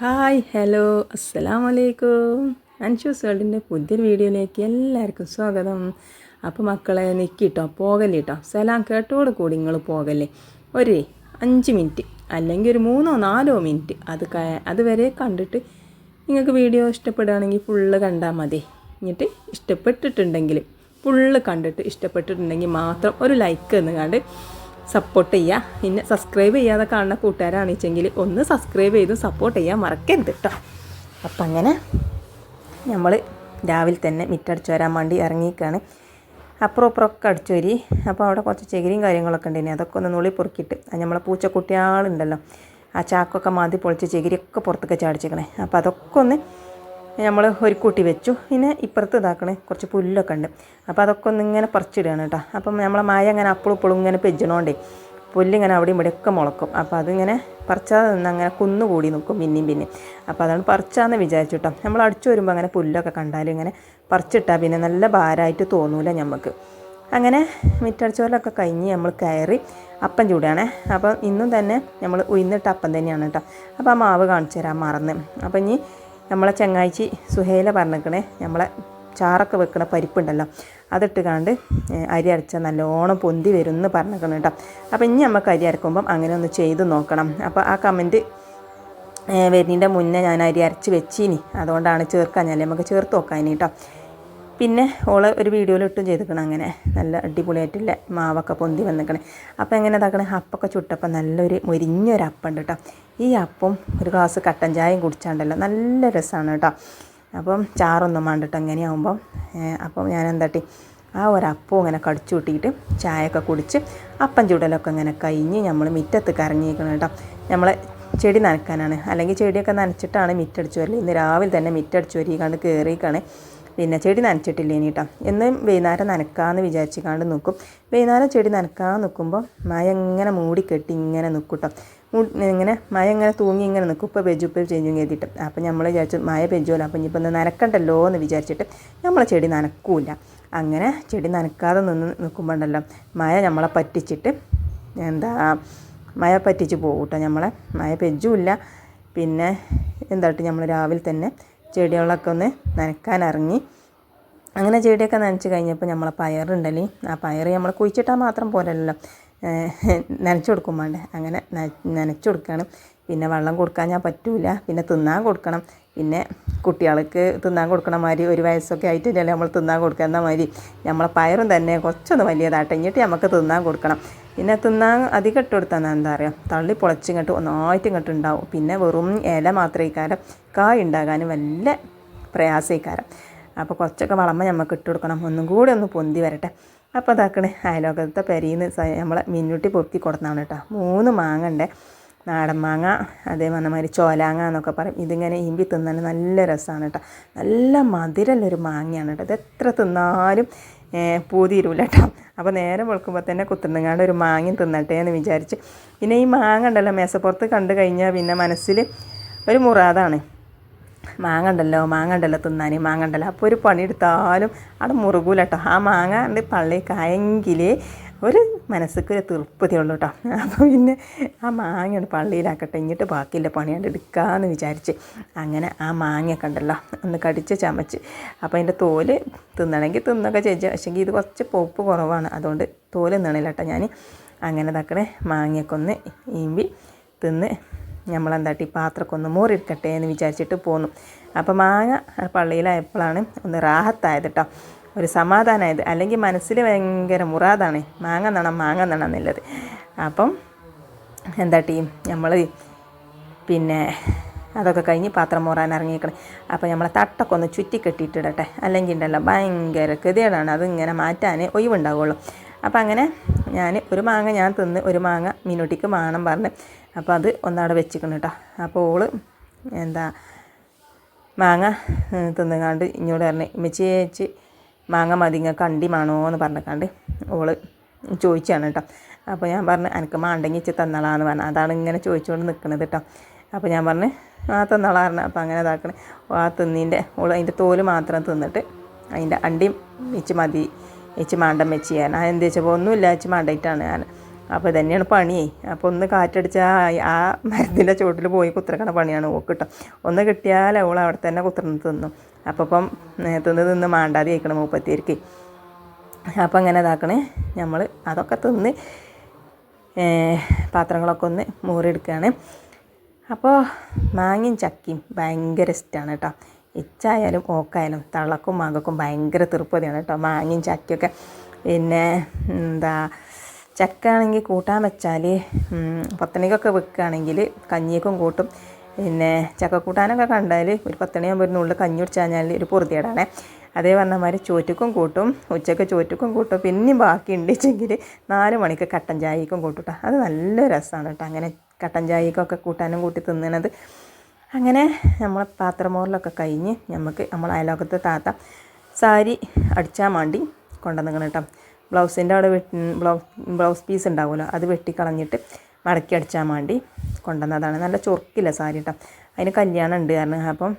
Hi hello അസ്സലാം വലൈക്കും അൻഷൂസ് വേൾഡിന്റെ പുതിയൊരു വീഡിയോയിലേക്ക് എല്ലാവർക്കും സ്വാഗതം. അപ്പോൾ മക്കളെ നിൽക്കിട്ടോ പോകല്ലേ കേട്ടോ സലാം കേട്ടോട് കൂടി നിങ്ങൾ പോകല്ലേ? ഒരു അഞ്ച് മിനിറ്റ് അല്ലെങ്കിൽ ഒരു മൂന്നോ നാലോ മിനിറ്റ് അത് അതുവരെ കണ്ടിട്ട് നിങ്ങൾക്ക് വീഡിയോ ഇഷ്ടപ്പെടുകയാണെങ്കിൽ ഫുള്ള് കണ്ടാൽ മതി. എന്നിട്ട് ഇഷ്ടപ്പെട്ടിട്ടുണ്ടെങ്കിൽ ഫുള്ള് കണ്ടിട്ട് ഇഷ്ടപ്പെട്ടിട്ടുണ്ടെങ്കിൽ മാത്രം ഒരു ലൈക്ക് എന്ന് കണ്ട് സപ്പോർട്ട് ചെയ്യുക പിന്നെ സബ്സ്ക്രൈബ് ചെയ്യാതെ കാണുന്ന കൂട്ടുകാരാണെച്ചെങ്കിൽ ഒന്ന് സബ്സ്ക്രൈബ് ചെയ്ത് സപ്പോർട്ട് ചെയ്യാൻ മറക്കരുത് കേട്ടോ അപ്പം അങ്ങനെ നമ്മൾ രാവിലെ തന്നെ മിറ്റടിച്ചു വരാൻ വേണ്ടി ഇറങ്ങിയിരിക്കുകയാണ് അപ്പുറം ഒക്കെ അടിച്ചു വരി. അപ്പോൾ അവിടെ കുറച്ച് ചകിരിയും കാര്യങ്ങളൊക്കെ ഉണ്ടായിരുന്നു അതൊക്കെ ഒന്ന് നുള്ളി പൊറുക്കിയിട്ട്. നമ്മളെ പൂച്ചക്കുട്ടിയാളുണ്ടല്ലോ. ആ ചാക്കൊക്കെ മാതി പൊളിച്ച് ചകിരിയൊക്കെ പുറത്തൊക്കെ ചാടിച്ചേക്കണേ. അപ്പോൾ അതൊക്കെ ഒന്ന് നമ്മൾ ഒരു കൂട്ടി വെച്ചു. പിന്നെ ഇപ്പുറത്ത് ഇതാക്കണേ കുറച്ച് പുല്ലൊക്കെ ഉണ്ട്. അപ്പോൾ അതൊക്കെ ഒന്ന് ഇങ്ങനെ പറിച്ചിടുകയാണ് കേട്ടോ. അപ്പം നമ്മളെ മായ അങ്ങനെ അപ്പളും ഇപ്പോഴും ഇങ്ങനെ പെജ്ജണോണ്ടേ പുല്ലിങ്ങനെ അവിടെ ഇവിടെയൊക്കെ മുളക്കും. അപ്പോൾ അതിങ്ങനെ പറിച്ചാതെ നിന്ന് അങ്ങനെ കുന്നുകൂടി നിൽക്കും പിന്നെയും പിന്നെയും. അപ്പോൾ അതാണ് പറിച്ചാന്ന് വിചാരിച്ചു കേട്ടോ. നമ്മൾ അടിച്ചു വരുമ്പോൾ അങ്ങനെ പുല്ലൊക്കെ കണ്ടാലും ഇങ്ങനെ പറിച്ചിട്ടാൽ പിന്നെ നല്ല ഭാരമായിട്ട് തോന്നൂല നമുക്ക് അങ്ങനെ മിറ്റടിച്ചോലൊക്കെ കഴിഞ്ഞ് നമ്മൾ കയറി അപ്പം ചൂടാണ് അപ്പം ഇന്നും തന്നെ നമ്മൾ ഉയർന്നിട്ട് അപ്പം തന്നെയാണ് കേട്ടോ. അപ്പോൾ ആ മാവ് കാണിച്ചു തരാൻ മറന്ന്. അപ്പം ഇനി നമ്മളെ ചങ്ങാഴ്ചി സുഹേല പറഞ്ഞിരിക്കണേ നമ്മളെ ചാറൊക്കെ വെക്കണ പരിപ്പുണ്ടല്ലോ അതിട്ട് കാണ്ട് അരി അരച്ച നല്ലോണം പൊന്തി വരും എന്ന് പറഞ്ഞിരിക്കണം കേട്ടോ. അപ്പോൾ ഇനി നമുക്ക് അരി അരക്കുമ്പം അങ്ങനെ ഒന്ന് ചെയ്ത് നോക്കണം. അപ്പോൾ ആ കമന്റ് വരുന്നതിന്റെ മുന്നേ ഞാൻ അരി അരച്ച് വെച്ചിനി. അതുകൊണ്ടാണ് ചേർക്കാൻ ഞാൻ നമുക്ക് ചേർത്ത് നോക്കാൻ കേട്ടോ. പിന്നെ ഓളെ ഒരു വീഡിയോയിൽ ഇട്ടും ചെയ്തിക്കണം അങ്ങനെ. നല്ല അടിപൊളിയായിട്ടുള്ള മാവൊക്കെ പൊന്തി വന്നിക്കണേ. അപ്പം എങ്ങനെ ഇതാക്കണേ? അപ്പൊക്കെ ചുട്ടപ്പം നല്ലൊരു മുരിഞ്ഞൊരു അപ്പം ഉണ്ട് കേട്ടോ ഈ അപ്പം ഒരു ഗ്ലാസ് കട്ടൻ ചായയും കുടിച്ചാണ്ടല്ലോ. നല്ല രസമാണ് കേട്ടോ അപ്പം ചാറൊന്നും വേണ്ടിട്ട് അങ്ങനെയാവുമ്പം അപ്പം ഞാൻ എന്താട്ടി ആ ഒരപ്പം ഇങ്ങനെ കടിച്ചു കൂട്ടിയിട്ട് ചായയൊക്കെ കുടിച്ച് അപ്പം ചുടലൊക്കെ ഇങ്ങനെ കഴിഞ്ഞ് നമ്മൾ മിറ്റത്ത് കറങ്ങിയിരിക്കണം കേട്ടോ നമ്മളെ ചെടി നനക്കാനാണ് അല്ലെങ്കിൽ ചെടിയൊക്കെ നനച്ചിട്ടാണ് മിറ്റടിച്ചു വരൽ. ഇന്ന് രാവിലെ തന്നെ മിറ്റടിച്ചു വരികണ്ട് കയറിയിക്കാണ് പിന്നെ ചെടി നനച്ചിട്ടില്ല ഇനി കേട്ടോ എന്നും വൈകുന്നേരം നനക്കാമെന്ന് വിചാരിച്ചിക്കാണ്ട് നോക്കും. വൈകുന്നേരം ചെടി നനക്കാൻ നിൽക്കുമ്പോൾ മഴ ഇങ്ങനെ മൂടിക്കെട്ടി ഇങ്ങനെ നിൽക്കും കേട്ടോ ഇങ്ങനെ മഴ ഇങ്ങനെ തൂങ്ങി ഇങ്ങനെ നിൽക്കും ഇപ്പോൾ പെജു ഇപ്പോൾ ചെയ്യും ചെയ്തിട്ട് അപ്പോൾ നമ്മൾ വിചാരിച്ചു മഴ പെജുമല്ലോ അപ്പം ഇനിയിപ്പോൾ ഒന്ന് നനക്കണ്ടല്ലോ എന്ന് വിചാരിച്ചിട്ട് നമ്മൾ ചെടി നനക്കൂല അങ്ങനെ ചെടി നനക്കാതെ നിന്ന് നിൽക്കുമ്പോണ്ടല്ലോ മഴ നമ്മളെ പറ്റിച്ചിട്ട് എന്താ മഴ പറ്റിച്ച് പോകും കേട്ടോ നമ്മളെ മഴ പെജുമില്ല പിന്നെ എന്തായിട്ട് നമ്മൾ രാവിലെ തന്നെ ചെടികളൊക്കെ ഒന്ന് നനക്കാൻ ഇറങ്ങി അങ്ങനെ ചെടിയൊക്കെ നനച്ച് കഴിഞ്ഞപ്പോൾ നമ്മളെ പയറുണ്ടല്ലേ? ആ പയർ നമ്മൾ കുഴിച്ചിട്ടാൽ മാത്രം പോരല്ലോ. നനച്ചു കൊടുക്കും അങ്ങനെ നനച്ചു കൊടുക്കുകയാണ് പിന്നെ വെള്ളം കൊടുക്കാൻ ഞാൻ പറ്റൂല. പിന്നെ തിന്നാൻ കൊടുക്കണം. പിന്നെ കുട്ടികൾക്ക് തിന്നാൻ കൊടുക്കണ മാതിരി ഒരു വയസ്സൊക്കെ ആയിട്ടില്ലേ നമ്മൾ തിന്നാൻ കൊടുക്കുന്ന മാതിരി. നമ്മളെ പയറും തന്നെ കുറച്ചൊന്ന് വലിയതാട്ടെ ഇങ്ങോട്ട് നമുക്ക് തിന്നാൻ കൊടുക്കണം. പിന്നെ തിന്നാൻ അധികം ഇട്ട് കൊടുത്താൽ എന്താ പറയുക തള്ളി പൊളച്ചിങ്ങോട്ട് ഒന്നായിട്ട് ഇങ്ങോട്ട് ഉണ്ടാവും. പിന്നെ വെറും ഇല മാത്രമേ കാരം കായ് ഉണ്ടാകാനും വല്ല പ്രയാസക്കാരം അപ്പോൾ കുറച്ചൊക്കെ വളമ നമുക്ക് ഇട്ട് കൊടുക്കണം. ഒന്നും കൂടി ഒന്ന് പൊന്തി വരട്ടെ. അപ്പോൾ അതാക്കണേ അയലോകത്തെ പെരിയിൽ നിന്ന് നമ്മളെ മിന്നുട്ടി പൊറുക്കി കൊടുത്താണ് കേട്ടോ. മൂന്ന് മാങ്ങ ഉണ്ട്. നാടൻ മാങ്ങ അതേ പറഞ്ഞമാതിരി ചോലാങ്ങ എന്നൊക്കെ പറയും. ഇതിങ്ങനെ ഇമ്പി തിന്നാൻ നല്ല രസമാണ് കേട്ടോ. നല്ല മധുരമുള്ളൊരു മാങ്ങയാണ് കേട്ടോ. ഇത് എത്ര തിന്നാലും പൂതിരൂല കേട്ടോ. അപ്പോൾ നേരെ വെളുക്കുമ്പോൾ തന്നെ കുത്തുന്നങ്ങാണ്ട് ഒരു മാങ്ങയും തിന്നട്ടെ എന്ന് വിചാരിച്ച്. പിന്നെ ഈ മാങ്ങ ഉണ്ടല്ലോ മേശപ്പുറത്ത് കണ്ടു കഴിഞ്ഞാൽ പിന്നെ മനസ്സിൽ ഒരു മുറാദാണ്. മാങ്ങ ഉണ്ടല്ലോ മാങ്ങ ഉണ്ടല്ലോ തിന്നാൻ മാങ്ങ ഉണ്ടല്ലോ അപ്പോൾ ഒരു പണിയെടുത്താലും അവിടെ മുറുകൂല കേട്ടോ ആ മാങ്ങ ഉണ്ട് പള്ളി കായെങ്കിലേ ഒരു മനസ്സിക്ക് ഒരു തൃപ്തിയുള്ളൂ കേട്ടോ അപ്പോൾ പിന്നെ ആ മാങ്ങയാണ് പള്ളിയിലാക്കട്ടെ. ഇങ്ങോട്ട് ബാക്കിയുള്ള പണിയാണ്ട് എടുക്കാമെന്ന് വിചാരിച്ച് അങ്ങനെ ആ മാങ്ങയൊക്കെ ഉണ്ടല്ലോ ഒന്ന് കടിച്ച് ചമച്ച്. അപ്പോൾ അതിന്റെ തോൽ തിന്നണമെങ്കിൽ തിന്നൊക്കെ ചേച്ചി പക്ഷേങ്കിൽ ഇത് കുറച്ച് പോപ്പ് കുറവാണ്. അതുകൊണ്ട് തോൽ തിന്നണില്ല കേട്ടോ ഞാൻ അങ്ങനെ തക്കണേ മാങ്ങയൊക്കെ ഒന്ന് ഈമ്പി തിന്ന് നമ്മളെന്താട്ടി പാത്രമൊക്കെ ഒന്ന് മോറിയെടുക്കട്ടെ എന്ന് വിചാരിച്ചിട്ട് പോന്നു. അപ്പോൾ മാങ്ങ പള്ളിയിലായപ്പോഴാണ് ഒന്ന് റാഹത്തായത് കേട്ടോ ഒരു സമാധാനമായത് അല്ലെങ്കിൽ മനസ്സിൽ ഭയങ്കര മുറാതാണ് മാങ്ങ നണം മാങ്ങ നണം എന്നുള്ളത്. അപ്പം എന്താ ടീം നമ്മൾ പിന്നെ അതൊക്കെ കഴിഞ്ഞ് പാത്രം മോറാൻ ഇറങ്ങിയേക്കണം. അപ്പോൾ നമ്മളെ തട്ടൊക്കെ ഒന്ന് ചുറ്റി കെട്ടിയിട്ടിടട്ടെ അല്ലെങ്കിൽ ഉണ്ടല്ലോ ഭയങ്കര ഗതികേടാണ് അതിങ്ങനെ മാറ്റാൻ ഒഴിവുണ്ടാവുള്ളൂ. അപ്പോൾ അങ്ങനെ ഞാൻ ഒരു മാങ്ങ ഞാൻ തിന്ന് ഒരു മാങ്ങ മീനുട്ടിക്ക് വേണം പറഞ്ഞ് അപ്പോൾ അത് ഒന്നവിടെ വെച്ചിക്കണം കേട്ടോ. അപ്പോൾ ഓൾ എന്താ മാങ്ങ തിന്നുകാണ്ട് ഇങ്ങോട്ട് പറഞ്ഞ് മെച്ചേച്ച് മാങ്ങ മതിങ്ങ കണ്ടി മാണോ എന്ന് പറഞ്ഞിക്കാണ്ട് ഓൾ ചോദിച്ചാണ് കേട്ടോ. അപ്പോൾ ഞാൻ പറഞ്ഞു എനിക്ക് മാണ്ടെങ്കിൽ ഇച്ചി തന്നളാന്ന് പറഞ്ഞു. അതാണ് ഇങ്ങനെ ചോദിച്ചുകൊണ്ട് നിൽക്കുന്നത് കേട്ടോ. അപ്പോൾ ഞാൻ പറഞ്ഞു ആ തന്നളാ പറഞ്ഞു. അപ്പോൾ അങ്ങനെ ഇതാക്കണേ. ആ തിന്നീന്റെ ഓൾ അതിന്റെ തോൽ മാത്രം തിന്നിട്ട് അതിന്റെ അണ്ടിയും ഇച്ചി മതി ഇച്ച് മാണ്ടം വെച്ച് ഞാൻ. ആ എന്ത് വെച്ചപ്പോൾ ഒന്നുമില്ല ഏച്ചി മാണ്ടായിട്ടാണ് ഞാൻ. അപ്പോൾ തന്നെയാണ് പണിയേ അപ്പോൾ ഒന്ന് കാറ്റടിച്ചാൽ ആ മരത്തിന്റെ ചുവട്ടിൽ പോയി കുത്തിറക്കണ പണിയാണ് ഓക്ക് കിട്ടും ഒന്ന് കിട്ടിയാൽ അവൾ അവിടെ തന്നെ കുത്തിറന്ന് തിന്നും. അപ്പോൾ ഇപ്പം തിന്ന് തിന്ന് മാണ്ടാതെ കഴിക്കണം മൂപ്പത്തിയർക്ക് അപ്പോൾ അങ്ങനെ ഇതാക്കണേ. നമ്മൾ അതൊക്കെ തിന്ന് പാത്രങ്ങളൊക്കെ ഒന്ന് മൂറിയെടുക്കുകയാണ് അപ്പോൾ മാങ്ങയും ചക്കയും ഭയങ്കര ഇഷ്ടമാണ് കേട്ടോ. ഇച്ചായാലും ഓക്കായാലും തള്ളക്കും മാങ്ങക്കും ഭയങ്കര തൃപ്പതിയാണ് കേട്ടോ. മാങ്ങയും ചക്കയൊക്കെ. പിന്നെ എന്താ ചക്ക ആണെങ്കിൽ കൂട്ടാൻ വെച്ചാൽ പത്തണിക്കൊക്കെ വെക്കുകയാണെങ്കിൽ കഞ്ഞിക്കും കൂട്ടും. പിന്നെ ചക്ക കൂട്ടാനൊക്കെ കണ്ടാൽ ഒരു പത്തണിയാകുമ്പോൾ ഒരു നുള്ളിൽ കഞ്ഞി കുടിച്ച് കഴിഞ്ഞാൽ ഒരു പൊറുതിയേടാണേ അതേ പറഞ്ഞ മാതിരി ചോറ്റക്കും കൂട്ടും ഉച്ചയ്ക്ക് ചോറ്റക്കും കൂട്ടും. പിന്നെയും ബാക്കി ഉണ്ടെച്ചെങ്കിൽ നാല് മണിക്ക് കട്ടൻ ചായക്കും കേട്ടോ അത് നല്ല രസമാണ് കേട്ടോ അങ്ങനെ കട്ടൻ ചായക്കൊക്കെ കൂട്ടാനും കൂട്ടി തിന്നണത് അങ്ങനെ നമ്മൾ പാത്രമോറിലൊക്കെ കഴിഞ്ഞ് നമുക്ക് നമ്മൾ അയലോക്കത്തെ താത്ത സാരി അടിച്ചാൽ മാണ്ടി കൊണ്ടുവന്നിക്കണം കേട്ടോ. ബ്ലൗസിന്റെ അവിടെ ബ്ലൗസ് ബ്ലൗസ് പീസ് ഉണ്ടാവുമല്ലോ അത് വെട്ടിക്കളഞ്ഞിട്ട് മടക്കി അടിച്ചാൽ മാണ്ടി കൊണ്ടുവന്നതാണ്. നല്ല ചൊറുക്കില്ല സാരി കേട്ടോ. അതിന് കല്യാണം ഉണ്ട് കാരണം അപ്പം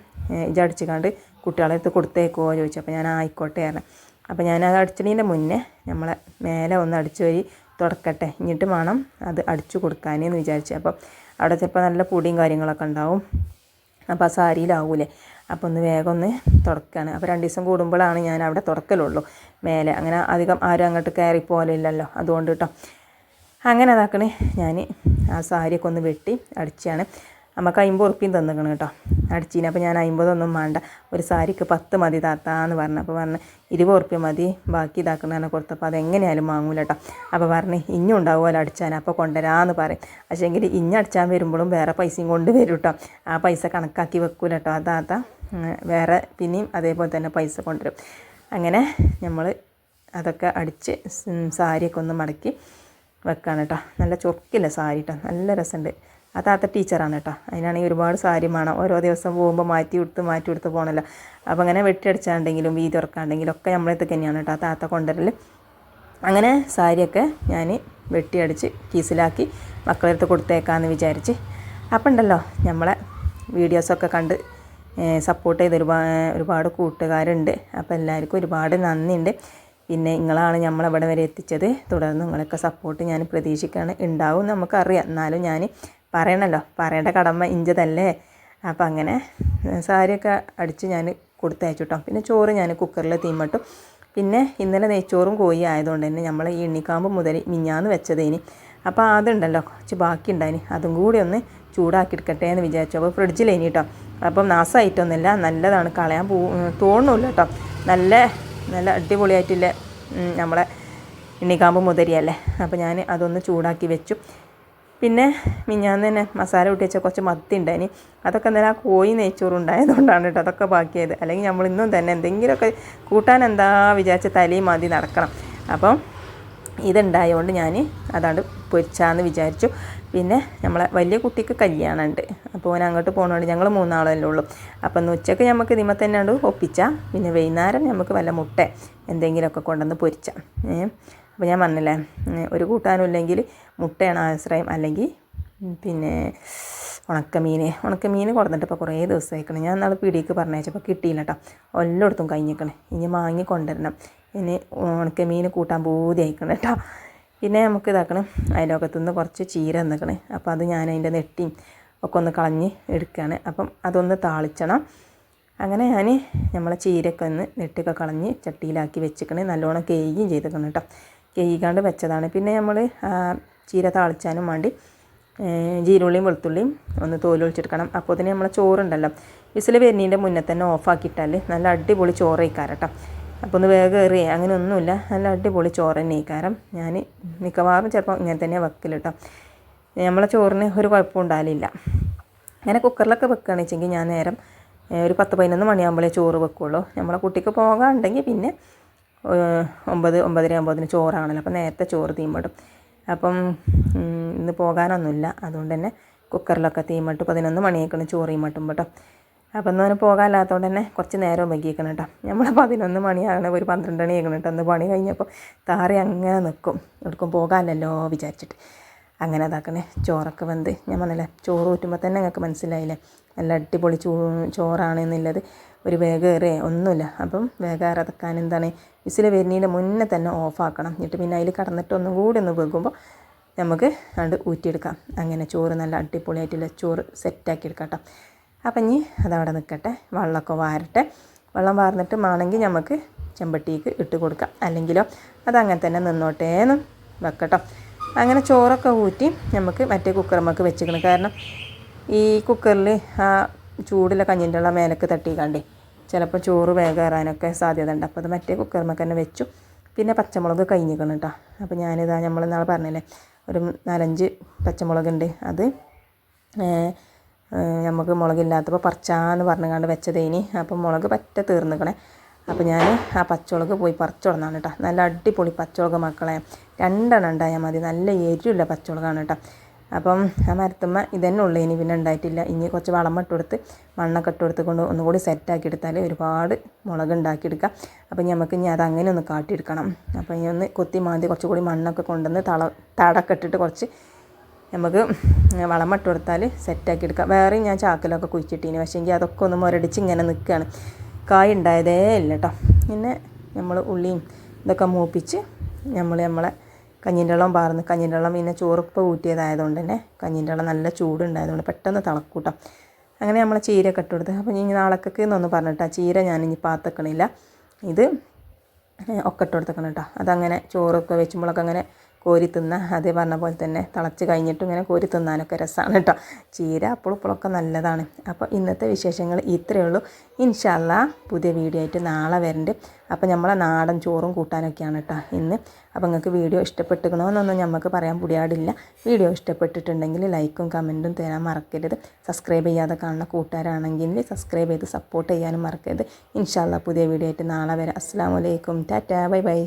ഇത് അടിച്ചുകൊണ്ട് കുട്ടികളെ അടുത്ത് കൊടുത്തേക്കുമോ ചോദിച്ചു. അപ്പോൾ ഞാൻ ആയിക്കോട്ടെ കാരണം അപ്പോൾ ഞാൻ അത് അടിച്ചതിന്റെ മുന്നേ നമ്മളെ മേലെ ഒന്ന് അടിച്ചു വരി തുടക്കട്ടെ. എന്നിട്ട് വേണം അത് അടിച്ചു കൊടുക്കാനെന്ന് വിചാരിച്ചു. അപ്പം അവിടെ ചിലപ്പോൾ നല്ല പൊടിയും കാര്യങ്ങളൊക്കെ ഉണ്ടാവും. അപ്പോൾ ആ സാരിയിലാവൂലേ. അപ്പോൾ ഒന്ന് വേഗം ഒന്ന് തുടക്കുകയാണ് അപ്പോൾ രണ്ട് ദിവസം കൂടുമ്പോഴാണ് ഞാൻ അവിടെ തുടക്കലുള്ളൂ. മേലെ അങ്ങനെ അധികം ആരും അങ്ങോട്ട് കയറി പോലില്ലല്ലോ അതുകൊണ്ട് കേട്ടോ അങ്ങനെ അതാക്കണേ ഞാൻ ആ സാരിയൊക്കെ ഒന്ന് വെട്ടി അടിച്ചാണ്. നമുക്ക് അമ്പത് ഉറുപ്പ്യം തന്നിക്കണം കേട്ടോ. അടിച്ചിന്. അപ്പോൾ ഞാൻ അമ്പതൊന്നും വേണ്ട. ഒരു സാരിക്ക് പത്ത് മതി താത്താന്ന് പറഞ്ഞു. അപ്പോൾ പറഞ്ഞു ഇരുപത് ഉറുപ്പ്യ മതി. ബാക്കി ഇതാക്കണ കൊടുത്തപ്പോൾ അതെങ്ങനെയായാലും വാങ്ങൂല കേട്ടോ. അപ്പോൾ പറഞ്ഞു ഇഞ്ഞും ഉണ്ടാവുമല്ലോ അടിച്ചാൻ അപ്പോൾ കൊണ്ടുവരാമെന്ന് പറയും. പക്ഷേങ്കിൽ ഇഞ്ഞ അടിച്ചാൻ വരുമ്പോഴും വേറെ പൈസയും കൊണ്ട് വരും കേട്ടോ. ആ പൈസ കണക്കാക്കി വെക്കൂല കേട്ടോ. ആ താത്ത വേറെ പിന്നെയും അതേപോലെ തന്നെ പൈസ കൊണ്ടുവരും. അങ്ങനെ നമ്മൾ അതൊക്കെ അടിച്ച് സാരിയൊക്കെ ഒന്ന് മടക്കി വെക്കാണ് കേട്ടോ. നല്ല ചൊക്കില്ല സാരി കേട്ടോ. നല്ല രസമുണ്ട്. ആ താത്ത ടീച്ചറാണ് കേട്ടോ. അതിനാണെങ്കിൽ ഒരുപാട് സാരി വേണം ഓരോ ദിവസം പോകുമ്പോൾ മാറ്റി കൊടുത്ത് മാറ്റി കൊടുത്ത് പോകണമല്ലോ അപ്പോൾ അങ്ങനെ വെട്ടിയടിച്ചാണ്ടെങ്കിലും വീതി ഉറക്കാണ്ടെങ്കിലും ഒക്കെ നമ്മളെടുത്ത് തന്നെയാണ് കേട്ടോ ആ താത്ത കൊണ്ടുവരൽ അങ്ങനെ സാരിയൊക്കെ ഞാൻ വെട്ടിയടിച്ച് കീസിലാക്കി മക്കളെ അടുത്ത് കൊടുത്തേക്കാമെന്ന് വിചാരിച്ച്. അപ്പം ഉണ്ടല്ലോ നമ്മളെ വീഡിയോസൊക്കെ കണ്ട് സപ്പോർട്ട് ചെയ്ത് ഒരുപാട് ഒരുപാട് കൂട്ടുകാരുണ്ട്. അപ്പോൾ എല്ലാവർക്കും ഒരുപാട് നന്ദിയുണ്ട്. പിന്നെ നിങ്ങളാണ് നമ്മളവിടെ വരെ എത്തിച്ചത്. തുടർന്ന് നിങ്ങളൊക്കെ സപ്പോർട്ട് ഞാൻ പ്രതീക്ഷിക്കുകയാണ് ഉണ്ടാവും നമുക്കറിയാം. എന്നാലും ഞാൻ പറയണല്ലോ. പറയേണ്ട കടമ ഇഞ്ചതല്ലേ? അപ്പം അങ്ങനെ സാരിയൊക്കെ അടിച്ച് ഞാൻ കൊടുത്തയച്ചു കേട്ടോ പിന്നെ ചോറ് ഞാൻ കുക്കറിൽ തീമട്ടും. പിന്നെ ഇന്നലെ നെയ്ച്ചോറും കോഴി ആയതുകൊണ്ട് തന്നെ നമ്മൾ ഈ എണ്ണിക്കാമ്പ് മുതൽ മിഞ്ഞാന്ന് വെച്ചതേനി. അപ്പോൾ അതുണ്ടല്ലോ കുറച്ച് ബാക്കി ഉണ്ടായിന് അതും കൂടി ഒന്ന് ചൂടാക്കി എടുക്കട്ടെ എന്ന് വിചാരിച്ചു. അപ്പോൾ ഫ്രിഡ്ജിലേനി കേട്ടോ അപ്പം നാസമായിട്ടൊന്നുമില്ല നല്ലതാണ്. കളയാൻ പോ തോന്നുന്നില്ല കേട്ടോ നല്ല നല്ല അടിപൊളിയായിട്ടില്ല നമ്മളെ എണ്ണിക്കാമ്പ് മുതരിയല്ലേ അപ്പോൾ ഞാൻ അതൊന്ന് ചൂടാക്കി വെച്ചു. പിന്നെ മിഞ്ഞാന്ന് തന്നെ മസാല കൂട്ടി വെച്ച കുറച്ച് മത്തി ഉണ്ടായിന്. അതൊക്കെ എന്തായാലും ആ കോഴി നെയ്ച്ചോറ് ഉണ്ടായതുകൊണ്ടാണ് കേട്ടോ അതൊക്കെ ബാക്കിയായത്. അല്ലെങ്കിൽ നമ്മൾ ഇന്നും തന്നെ എന്തെങ്കിലുമൊക്കെ കൂട്ടാൻ എന്താ വിചാരിച്ച തലയും മതി നടക്കണം. അപ്പം ഇതുണ്ടായതുകൊണ്ട് ഞാൻ അതാണ്ട് പൊരിച്ചാന്ന് വിചാരിച്ചു. പിന്നെ നമ്മളെ വലിയ കുട്ടിക്ക് കല്യാണമുണ്ട്. അപ്പോൾ ഓൻ അങ്ങോട്ട് പോകണോണ്ട് ഞങ്ങൾ മൂന്നാളല്ലേ ഉള്ളൂ. അപ്പം ഇന്ന് ഉച്ചയ്ക്ക് നമുക്ക് ഇതിമ തന്നെ ഉണ്ട് ഒപ്പിച്ചാൽ പിന്നെ വൈകുന്നേരം നമുക്ക് വല്ല മുട്ട എന്തെങ്കിലുമൊക്കെ കൊണ്ടുവന്ന് പൊരിച്ചാൽ ഏ? അപ്പോൾ ഞാൻ പറഞ്ഞില്ലേ ഒരു കൂട്ടാനും ഇല്ലെങ്കിൽ മുട്ടയാണ് ആശ്രയം. അല്ലെങ്കിൽ പിന്നെ ഉണക്കമീൻ ഉണക്കമീൻ കൊടുത്തിട്ട് ഇപ്പോൾ കുറേ ദിവസമായിക്കണം ഞാൻ നാളെ പീടിക്ക് പറഞ്ഞയച്ചപ്പോൾ കിട്ടിയില്ല കേട്ടോ എല്ലായിടത്തും കഴിഞ്ഞിരിക്കണേ ഇനി വാങ്ങി കൊണ്ടുവരണം. ഇനി ഉണക്കമീൻ കൂട്ടാൻ ബോധി അയക്കണം കേട്ടോ പിന്നെ നമുക്ക് ഇതാക്കണം അതിലൊക്കത്തുനിന്ന് കുറച്ച് ചീര നിൽക്കണേ അപ്പോൾ അത് ഞാൻ അതിന്റെ നെട്ടിയും ഒക്കെ ഒന്ന് കളഞ്ഞ് എടുക്കുകയാണ് അപ്പം അതൊന്ന് താളിച്ചണം. അങ്ങനെ ഞാൻ നമ്മളെ ചീരയൊക്കെ ഒന്ന് നെട്ടൊക്കെ കളഞ്ഞ് ചട്ടിയിലാക്കി വെച്ചിക്കണേ. നല്ലോണം കേയുകയും ചെയ്തേക്കണം കേട്ടോ കേയിക്കാണ്ട് വെച്ചതാണ്. പിന്നെ നമ്മൾ ചീര താളിച്ചാനും വേണ്ടി ജീരുള്ളിയും വെളുത്തുള്ളിയും ഒന്ന് തോലൊളിച്ചെടുക്കണം അപ്പോൾ തന്നെ നമ്മളെ ചോറുണ്ടല്ലോ. വിസിൽ വരുന്നതിന്റെ മുന്നേ തന്നെ ഓഫാക്കിയിട്ടാൽ നല്ല അടിപൊളി ചോറ് കഴിക്കാറ് കേട്ടോ അപ്പോൾ ഒന്ന് വേഗം കയറി അങ്ങനെ ഒന്നുമില്ല. നല്ല അടിപൊളി ചോറ് തന്നെ കഴിക്കാരം ഞാൻ മിക്കവാറും ചിലപ്പോൾ ഇങ്ങനെ തന്നെ വെക്കൽ കേട്ടോ നമ്മളെ ചോറിന് ഒരു കുഴപ്പം ഉണ്ടാകില്ല അങ്ങനെ കുക്കറിലൊക്കെ വെക്കുകയാണെന്ന് വെച്ചെങ്കിൽ ഞാൻ നേരം ഒരു പത്ത് പതിനൊന്ന് മണിയാകുമ്പോഴേ ചോറ് വെക്കുള്ളൂ. നമ്മളെ കുട്ടിക്ക് പോകാനുണ്ടെങ്കിൽ പിന്നെ ഏഹ്, ഒമ്പത് ഒമ്പതര ആകുമ്പോഴത്തിന് ചോറാണല്ലോ. അപ്പോൾ നേരത്തെ ചോറ് തീമ്പിടും അപ്പം ഇന്ന് പോകാനൊന്നുമില്ല. അതുകൊണ്ട് തന്നെ കുക്കറിലൊക്കെ തീമിട്ട് പതിനൊന്ന് മണിയേക്കണം ചോറ് തീമട്ടും കേട്ടോ അപ്പം ഇന്ന് പോകാനില്ലാത്തതുകൊണ്ട് തന്നെ കുറച്ച് നേരം ഉപയോഗിക്കണം കേട്ടോ നമ്മൾ പതിനൊന്ന് മണിയാകണം ഒരു പന്ത്രണ്ട് മണി ആകണം കേട്ടോ ഒന്ന് പണി കഴിഞ്ഞപ്പോൾ താറി അങ്ങനെ നിൽക്കും എടുക്കും പോകാനല്ലോ വിചാരിച്ചിട്ട്. അങ്ങനെ അതാക്കണേ ചോറൊക്കെ വെന്ത്. ഞാൻ പറഞ്ഞില്ലേ ചോറ് ഊറ്റുമ്പോൾ തന്നെ നിങ്ങൾക്ക് മനസ്സിലായില്ലേ? നല്ല അടിപൊളി ചോ ചോറാണ് എന്നുള്ളത്. ഒരു വേഗേറെ ഒന്നുമില്ല. അപ്പം വേഗേറെ അതൊക്കാൻ എന്താണ്? വിസിൽ വരുന്നതിന്റെ മുന്നേ തന്നെ ഓഫാക്കണം എന്നിട്ട് പിന്നെ അതിൽ കടന്നിട്ട് ഒന്നും കൂടി ഒന്ന് വെക്കുമ്പോൾ നമുക്ക് കണ്ട് ഊറ്റിയെടുക്കാം. അങ്ങനെ ചോറ് നല്ല അടിപൊളിയായിട്ടുള്ള ചോറ് സെറ്റാക്കി എടുക്കാം അപ്പം ഇനി അതവിടെ നിൽക്കട്ടെ. വെള്ളമൊക്കെ വാരട്ടെ. വെള്ളം വാർന്നിട്ട് മാണെങ്കിൽ നമുക്ക് ചെമ്പട്ടിക്ക് ഇട്ട് കൊടുക്കാം. അല്ലെങ്കിലോ അതങ്ങനെ തന്നെ നിന്നോട്ടേന്ന് വെക്കട്ടോ. അങ്ങനെ ചോറൊക്കെ ഊറ്റി നമുക്ക് മറ്റേ കുക്കറുമ്മക്ക് വെച്ചിക്കണം കാരണം ഈ കുക്കറിൽ ആ ചൂടിലെ കഞ്ഞിന്റെ ഉള്ള മേലക്ക് തട്ടിക്കാണ്ടേ. ചിലപ്പോൾ ചോറ് വേഗേറാനൊക്കെ സാധ്യത ഉണ്ട് അപ്പോൾ അത് മറ്റേ കുക്കറുമ്മക്ക് തന്നെ വെച്ചു. പിന്നെ പച്ചമുളക് കഴിഞ്ഞിക്കണം കേട്ടോ അപ്പോൾ ഞാനിതാ നമ്മൾ ഇന്നാൾ പറഞ്ഞില്ലേ ഒരു നാലഞ്ച് പച്ചമുളകുണ്ട്. അത് നമുക്ക് മുളക് നമുക്ക് മുളകില്ലാത്തപ്പോൾ പറിച്ചാന്ന് പറഞ്ഞുകൊണ്ട് വെച്ചതേനി. അപ്പോൾ മുളക് പറ്റ തീർന്നിക്കണേ. അപ്പോൾ ഞാൻ ആ പച്ചമുളക് പോയി പറിച്ചുടന്നാണ് കേട്ടോ നല്ല അടിപൊളി പച്ചമുളക് മക്കളെ. രണ്ടെണ്ണം ഉണ്ടായാൽ മതി. നല്ല എരിവുള്ള പച്ചമുളകാണ് കേട്ടോ അപ്പം ആ മരത്തുമ്മ ഇതന്നെ ഉള്ളൂ. ഇനി പിന്നെ ഉണ്ടായിട്ടില്ല. ഇനി കുറച്ച് വളം ഇട്ട് കൊടുത്ത് മണ്ണൊക്കെ ഇട്ട് കൊടുത്ത് കൊണ്ട് ഒന്നുകൂടി സെറ്റാക്കി എടുത്താൽ ഒരുപാട് മുളക് ഉണ്ടാക്കിയെടുക്കാം. അപ്പം നമുക്ക് ഇനി അത് അങ്ങനെ ഒന്ന് കാട്ടിയെടുക്കണം. അപ്പം ഇനി ഒന്ന് കൊത്തി മാന്തി കുറച്ചുകൂടി മണ്ണൊക്കെ കൊണ്ടുവന്ന് തള തടക്കെ ഇട്ടിട്ട് കുറച്ച് നമുക്ക് വളം ഇട്ട് കൊടുത്താൽ സെറ്റാക്കി എടുക്കാം. വേറെയും ഞാൻ ചാക്കിലൊക്കെ കുഴിച്ചിട്ടീന്. പക്ഷേ എങ്കിൽ അതൊക്കെ ഒന്ന് മുരടിച്ച് ഇങ്ങനെ നിൽക്കുകയാണ്. കായ് ഉണ്ടായതേ ഇല്ല കേട്ടോ പിന്നെ നമ്മൾ ഉള്ളിയും ഇതൊക്കെ മൂപ്പിച്ച് നമ്മൾ നമ്മളെ കഞ്ഞിന്റെ വെള്ളം പാർന്ന് കഞ്ഞിന്റെ വെള്ളം പിന്നെ ചോറിപ്പോൾ ഊറ്റിയതായതുകൊണ്ട് തന്നെ കഞ്ഞിന്റെ വെള്ളം നല്ല ചൂടുണ്ടായതുകൊണ്ട് പെട്ടെന്ന് തിളക്കൂട്ടാം. അങ്ങനെ നമ്മളെ ചീരയൊക്കെ ഇട്ട് കൊടുത്ത്. അപ്പോൾ ഇനി നാളേക്കൊക്കെ എന്നൊന്ന് പറഞ്ഞിട്ടാ ചീര ഞാൻ ഇനി പാത്തക്കണില്ല. ഇത് ഒക്കെ ഇട്ട് കൊടുത്തേക്കണം കേട്ടോ. അതങ്ങനെ ചോറൊക്കെ വെച്ചുമ്പോഴൊക്കെ അങ്ങനെ കോരി അതേ പറഞ്ഞ പോലെ തന്നെ തിളച്ച് കഴിഞ്ഞിട്ട് ഇങ്ങനെ കോരി തിന്നാനൊക്കെ രസമാണ് കേട്ടോ. ചീര ഇപ്പോഴൊക്കെ നല്ലതാണ്. അപ്പോൾ ഇന്നത്തെ വിശേഷങ്ങൾ ഇത്രയേ ഉള്ളൂ. ഇൻഷാല്ല പുതിയ വീഡിയോ ആയിട്ട് നാളെ വരണ്ട്. അപ്പോൾ നമ്മളെ നാടൻ ചോറും കൂട്ടാനൊക്കെയാണ് കേട്ടോ ഇന്ന്. അപ്പോൾ നിങ്ങൾക്ക് വീഡിയോ ഇഷ്ടപ്പെട്ടുക്കണമെന്നൊന്നും നമുക്ക് പറയാൻ പുടിയാടില്ല. വീഡിയോ ഇഷ്ടപ്പെട്ടിട്ടുണ്ടെങ്കിൽ ലൈക്കും കമന്റും തരാൻ മറക്കരുത്. സബ്സ്ക്രൈബ് ചെയ്യാതെ കാണുന്ന കൂട്ടുകാരാണെങ്കിൽ സബ്സ്ക്രൈബ് ചെയ്ത് സപ്പോർട്ട് ചെയ്യാനും മറക്കരുത്. ഇൻഷാല്ല പുതിയ വീഡിയോ ആയിട്ട് നാളെ വരാം. അസ്സാം വലൈക്കും ടാറ്റാ. Bye bye.